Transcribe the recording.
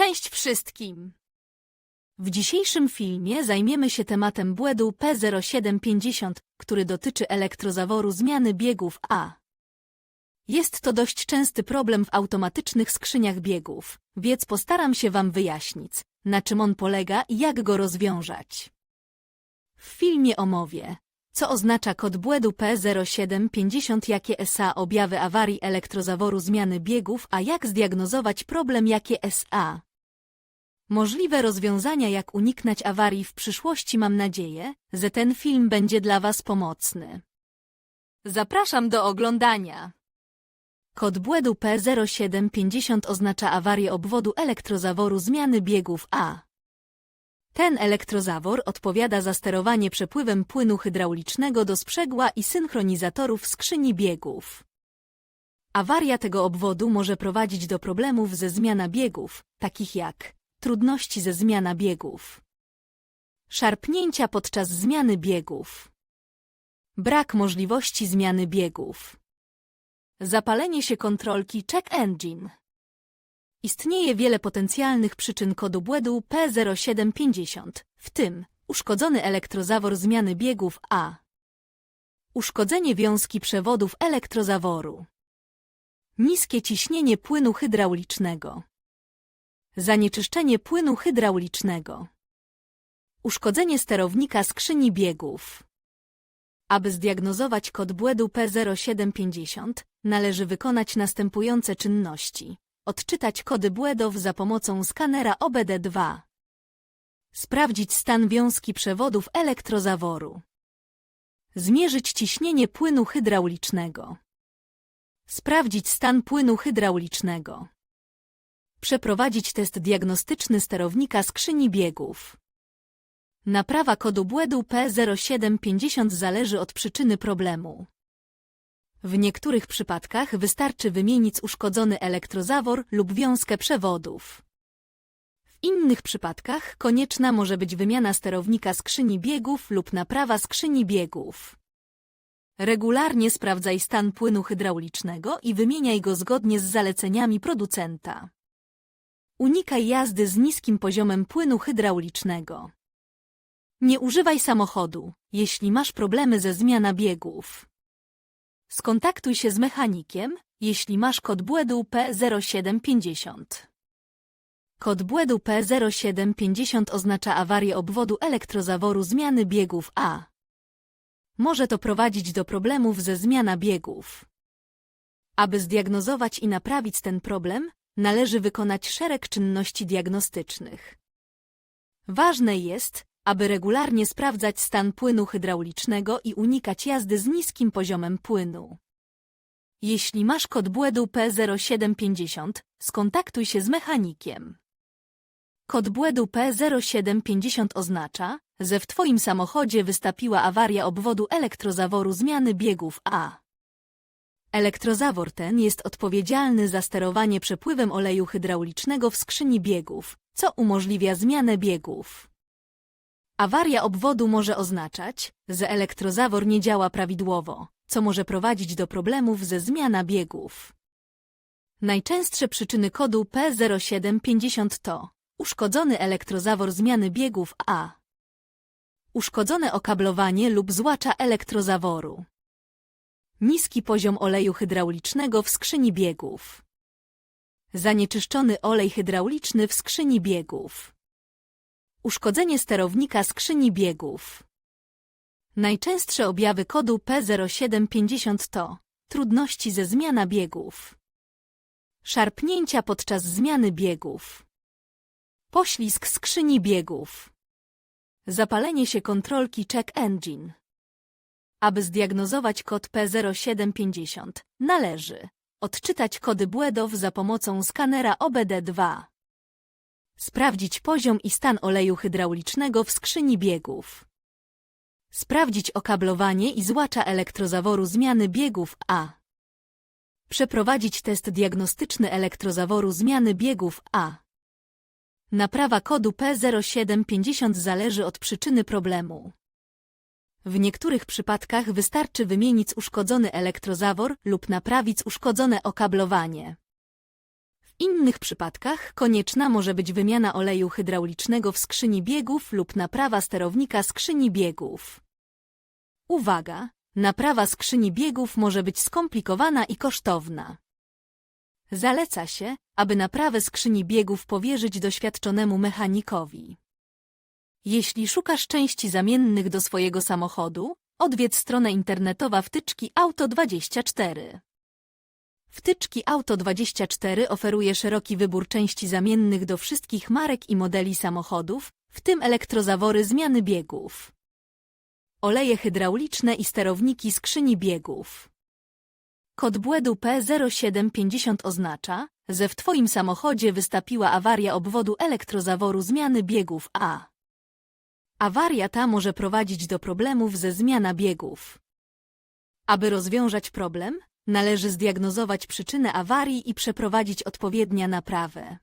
Cześć wszystkim! W dzisiejszym filmie zajmiemy się tematem błędu P0750, który dotyczy elektrozaworu zmiany biegów A. Jest to dość częsty problem w automatycznych skrzyniach biegów, więc postaram się Wam wyjaśnić, na czym on polega i jak go rozwiązać. W filmie omówię, co oznacza kod błędu P0750, jakie SA objawy awarii elektrozaworu zmiany biegów, a jak zdiagnozować problem, jakie SA. Możliwe rozwiązania, jak uniknąć awarii w przyszłości, mam nadzieję, że ten film będzie dla Was pomocny. Zapraszam do oglądania. Kod błędu P0750 oznacza awarię obwodu elektrozaworu zmiany biegów A. Ten elektrozawór odpowiada za sterowanie przepływem płynu hydraulicznego do sprzęgła i synchronizatorów skrzyni biegów. Awaria tego obwodu może prowadzić do problemów ze zmiana biegów, takich jak trudności ze zmiana biegów, szarpnięcia podczas zmiany biegów, brak możliwości zmiany biegów, zapalenie się kontrolki check engine. Istnieje wiele potencjalnych przyczyn kodu błędu P0750, w tym uszkodzony elektrozawór zmiany biegów A, uszkodzenie wiązki przewodów elektrozaworu, niskie ciśnienie płynu hydraulicznego, zanieczyszczenie płynu hydraulicznego, uszkodzenie sterownika skrzyni biegów. Aby zdiagnozować kod błędu P0750, należy wykonać następujące czynności. Odczytać kody błędów za pomocą skanera OBD2. Sprawdzić stan wiązki przewodów elektrozaworu. Zmierzyć ciśnienie płynu hydraulicznego. Sprawdzić stan płynu hydraulicznego. Przeprowadzić test diagnostyczny sterownika skrzyni biegów. Naprawa kodu błędu P0750 zależy od przyczyny problemu. W niektórych przypadkach wystarczy wymienić uszkodzony elektrozawór lub wiązkę przewodów. W innych przypadkach konieczna może być wymiana sterownika skrzyni biegów lub naprawa skrzyni biegów. Regularnie sprawdzaj stan płynu hydraulicznego i wymieniaj go zgodnie z zaleceniami producenta. Unikaj jazdy z niskim poziomem płynu hydraulicznego. Nie używaj samochodu, jeśli masz problemy ze zmiana biegów. Skontaktuj się z mechanikiem, jeśli masz kod błędu P0750. Kod błędu P0750 oznacza awarię obwodu elektrozaworu zmiany biegów A. Może to prowadzić do problemów ze zmiana biegów. Aby zdiagnozować i naprawić ten problem, należy wykonać szereg czynności diagnostycznych. Ważne jest, aby regularnie sprawdzać stan płynu hydraulicznego i unikać jazdy z niskim poziomem płynu. Jeśli masz kod błędu P0750, skontaktuj się z mechanikiem. Kod błędu P0750 oznacza, że w Twoim samochodzie wystąpiła awaria obwodu elektrozaworu zmiany biegów A. Elektrozawór ten jest odpowiedzialny za sterowanie przepływem oleju hydraulicznego w skrzyni biegów, co umożliwia zmianę biegów. Awaria obwodu może oznaczać, że elektrozawór nie działa prawidłowo, co może prowadzić do problemów ze zmiana biegów. Najczęstsze przyczyny kodu P0750 to uszkodzony elektrozawór zmiany biegów A, uszkodzone okablowanie lub złacza elektrozaworu, niski poziom oleju hydraulicznego w skrzyni biegów, zanieczyszczony olej hydrauliczny w skrzyni biegów, Uszkodzenie sterownika skrzyni biegów. Najczęstsze objawy kodu P0750 to trudności ze zmiana biegów, szarpnięcia podczas zmiany biegów, poślizg skrzyni biegów, zapalenie się kontrolki check engine. Aby zdiagnozować kod P0750, należy odczytać kody błędów za pomocą skanera OBD2. Sprawdzić poziom i stan oleju hydraulicznego w skrzyni biegów. Sprawdzić okablowanie i złacza elektrozaworu zmiany biegów A. Przeprowadzić test diagnostyczny elektrozaworu zmiany biegów A. Naprawa kodu P0750 zależy od przyczyny problemu. W niektórych przypadkach wystarczy wymienić uszkodzony elektrozawór lub naprawić uszkodzone okablowanie. W innych przypadkach konieczna może być wymiana oleju hydraulicznego w skrzyni biegów lub naprawa sterownika skrzyni biegów. Uwaga! Naprawa skrzyni biegów może być skomplikowana i kosztowna. Zaleca się, aby naprawę skrzyni biegów powierzyć doświadczonemu mechanikowi. Jeśli szukasz części zamiennych do swojego samochodu, odwiedz stronę internetowa Wtyczki Auto24. Wtyczki Auto24 oferuje szeroki wybór części zamiennych do wszystkich marek i modeli samochodów, w tym elektrozawory zmiany biegów, oleje hydrauliczne i sterowniki skrzyni biegów. Kod błędu P0750 oznacza, że w Twoim samochodzie wystąpiła awaria obwodu elektrozaworu zmiany biegów A. Awaria ta może prowadzić do problemów ze zmiana biegów. Aby rozwiązać problem, należy zdiagnozować przyczynę awarii i przeprowadzić odpowiednia naprawę.